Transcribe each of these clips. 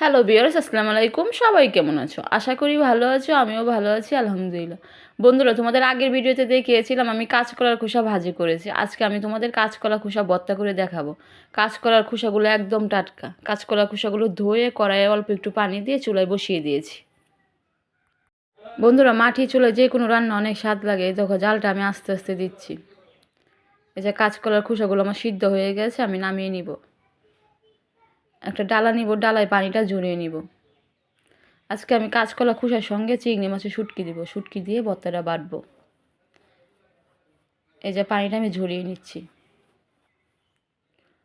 Hello বিয়ার্স আসসালামু আলাইকুম। সবাই কেমন আছো? আশা করি ভালো আছো, আমিও ভালো আছি, আলহামদুলিল্লাহ। বন্ধুরা, তোমাদের আগের ভিডিওতে দেখিয়েছিলাম, আমি কাঁচকলার খোসা ভাজি করেছি। আজকে আমি তোমাদের কাঁচকলা খোসা ভর্তা করে দেখাবো। কাঁচকলার খোসাগুলো একদম টাটকা। কাঁচকলার খোসাগুলো ধুয়ে কড়াইয়ে অল্প একটু পানি দিয়ে চুলায় বসিয়ে দিয়েছি। বন্ধুরা মাটি চুলায় যে কোনো রান্না অনেক স্বাদ লাগে। দেখো, জালটা আমি আস্তে আস্তে দিচ্ছি। এই যে কাঁচকলার খোসাগুলো আমার সিদ্ধ হয়ে গেছে, আমি নামিয়ে নিব। একটা ডালা নিব, ডালায় পানিটা ঝরিয়ে নিব। আজকে আমি কাঁচকলা খুশার সঙ্গে চিংড়ি মাছের শুটকি দিব, শুটকি দিয়ে ভর্তাটা বাটবো। এই যে পানিটা আমি ঝরিয়ে নিচ্ছি।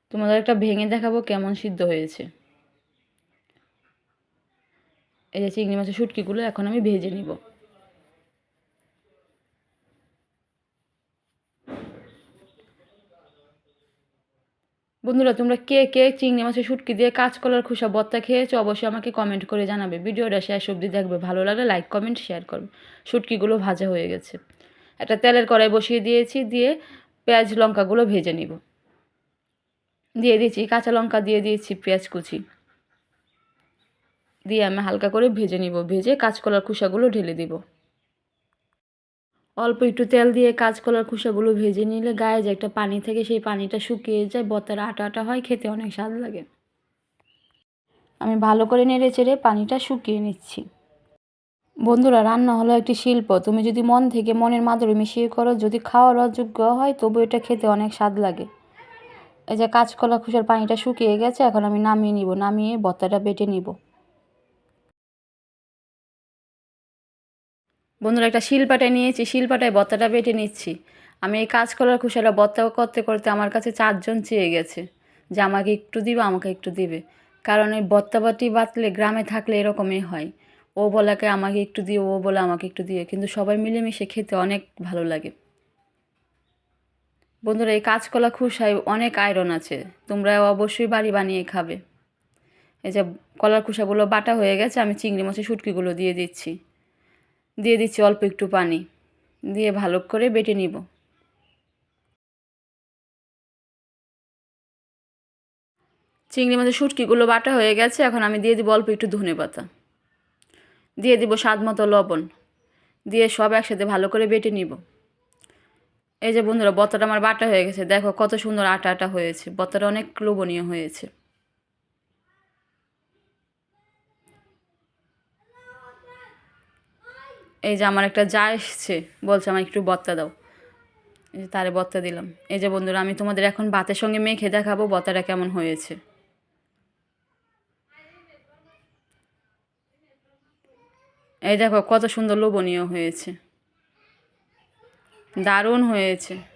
তোমাদের একটা ভেঙে দেখাবো কেমন সিদ্ধ হয়েছে। এই যে চিংড়ি মাছের শুটকিগুলো এখন আমি ভেজে নিব। বন্ধুরা, তোমরা কে কে চিংড়ি মাছের শুটকি দিয়ে কাঁচকলার খোসা ভর্তা খেয়েছো, অবশ্যই আমাকে কমেন্ট করে জানাবে। ভিডিওটা শেষ অবধি দেখবে, ভালো লাগলে লাইক কমেন্ট শেয়ার করবে। শুটকিগুলো ভাজা হয়ে গেছে। একটা তেলের কড়াই বসিয়ে দিয়েছি, দিয়ে পেঁয়াজ লঙ্কাগুলো ভেজে নিব। দিয়ে দিয়েছি কাঁচা লঙ্কা, দিয়ে দিয়েছি পেঁয়াজ কুচি। দিয়ে আমি হালকা করে ভেজে নিব। ভেজে কাঁচকলার খোসাগুলো ঢেলে দিব। অল্প একটু তেল দিয়ে কাঁচকলার খোসাগুলো ভেজে নিলে গায়ে যে একটা পানি থেকে, সেই পানিটা শুকিয়ে যায় বত্তার আটা আটা হয়, খেতে অনেক স্বাদ লাগে। আমি ভালো করে নেড়ে চেড়ে পানিটা শুকিয়ে নিচ্ছি। বন্ধুরা, রান্না হলো একটি শিল্প। তুমি যদি মন থেকে মনের মাধুরী মিশিয়ে করো, যদি খাওয়ার অযোগ্য হয়, তবু এটা খেতে অনেক স্বাদ লাগে। এই যে কাঁচকলা খোসার পানিটা শুকিয়ে গেছে, এখন আমি নামিয়ে নিব, নামিয়ে বত্তাটা বেটে নিব। বন্ধুরা, একটা শিলপাটায় নিয়েছি শিলপাটায় বত্তাটা বেটে নিচ্ছি। আমি এই কাজ করার খুশারা বত্তা করতে করতে আমার কাছে চারজন চেয়ে গেছে যে আমাকে একটু দিবে, আমাকে একটু দিবে। কারণ এই বত্তাবাটি বাতলে গ্রামে থাকলে এরকমই হয়। ও বলাকে আমাকে একটু দিয়ে ও বলে আমাকে একটু দিয়ে কিন্তু সবাই মিলেমিশে খেতে অনেক ভালো লাগে। বন্ধুরা, এই কাঁচকলা খুসায় অনেক আয়রন আছে। তোমরা অবশ্যই বাড়ি বানিয়ে খাবে। এই যে কলার খুসাগুলো বাটা হয়ে গেছে, আমি চিংড়ি মাছের শুটকিগুলো দিয়ে দিচ্ছি। দিয়ে দিচ্ছি অল্প একটু পানি। দিয়ে ভালো করে বেটে নিব। চিংড়ি মাছের শুটকিগুলো বাটা হয়ে গেছে, এখন আমি দিয়ে দিব অল্প একটু ধনে পাতা। দিয়ে দিব স্বাদ মতো লবণ। দিয়ে সব একসাথে ভালো করে বেটে নিব। এই যে বন্ধুরা, বত্তাটা আমার বাটা হয়ে গেছে। দেখো কত সুন্দর আটা আটা হয়েছে। বত্তাটা অনেক লোভনীয় হয়েছে। এই যে আমার একটা যা এসছে, বলছে আমার একটু বত্তা দাও। এই যে তারে বত্তা দিলাম। এই যে বন্ধুরা, আমি তোমাদের এখন বাতের সঙ্গে মেখে দেখাবো বত্তাটা কেমন হয়েছে। এই দেখো, কত সুন্দর লোভনীয় হয়েছে। দারুণ হয়েছে।